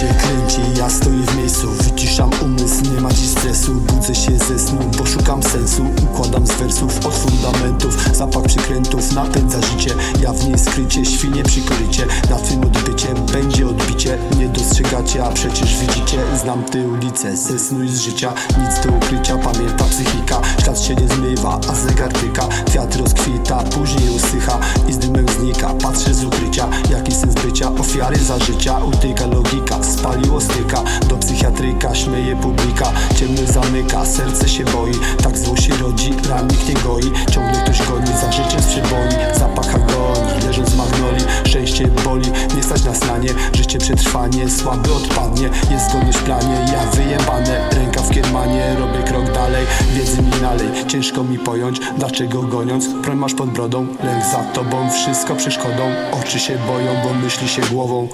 się kręci, ja stoję w miejscu Wyciszam umysł, nie ma dziś stresu Budzę się ze snu, bo szukam sensu Układam z wersów od fundamentów Zapach przykrętów napędza życie Ja w niej skrycie, świnie przy korycie Na twym odbycie będzie odbicie Nie dostrzegacie, a przecież widzicie Znam te ulice ze snu i z życia Nic do ukrycia, pamięta psychika Świat się nie zmywa, a zegar tyka Kwiat rozkwita, później patrzę z ukrycia Jaki sens bycia, ofiary za życia. Utyka logika, spaliło styka. Do psychiatryka, śmieje publika. Ciemny zamyka, serce się boi. Tak zło się rodzi, ran nikt nie goi. Ciągle ktoś goni, za życiem z przeboi nie stać nas na nie Życie przetrwanie, słaby odpadnie. Jest zgodność w planie, ja wyjebane Ręka w kiermanie, robię krok dalej Wiedzy mi nalej, ciężko mi pojąć Dlaczego goniąc, broń masz pod brodą Lęk za tobą, wszystko przeszkodą. Oczy się boją, bo myśli się głową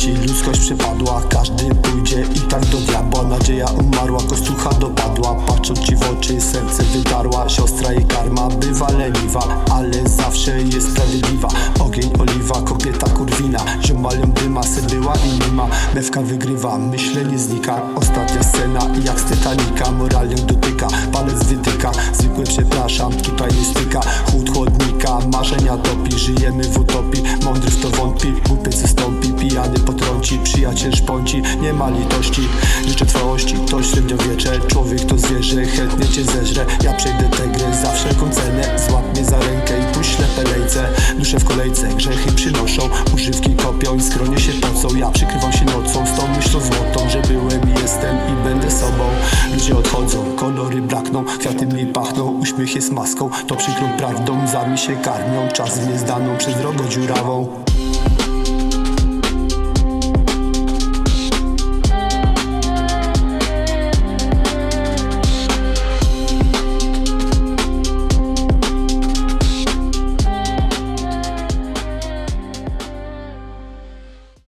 kręci, ludzkość przepadła Każdy pójdzie i tak do diabła. Nadzieja umarła, kostucha dopadła. Patrząc ci w oczy, serce wydarła Siostra i karma bywa leniwa Ale zawsze jest sprawiedliwa. Ogień, oliwa, kobieta kurwina. Ziomalem dyma, se była i nie ma. Mewka wygrywa, myślenie znika. Ostatnia scena jak z Titanica. Moralnie dotyka, palec wytyka. Zwykłe przepraszam, tutaj nie styka. Chłód chłodnika, marzenia topi. Żyjemy w utopii, mądry w to wątpi. Głupiec pijany potrąci Przyjaciel szponci, nie ma litości Życzę trwałości, to średniowiecze Człowiek to zwierzę, chętnie cię zeżrę. Ja przejdę tę grę za wszelką cenę Złap mnie za rękę i puśle pelejce. Dusze w kolejce, grzechy przynoszą Używki kopią i skronie się pocą. Ja przykrywam się nocą, z tą myślą złotą Że byłem, jestem i będę sobą. Ludzie odchodzą, kolory brakną Kwiaty mi pachną, uśmiech jest maską. To przykrą prawdą, zami się karmią Czas w niezdaną przez drogę dziurawą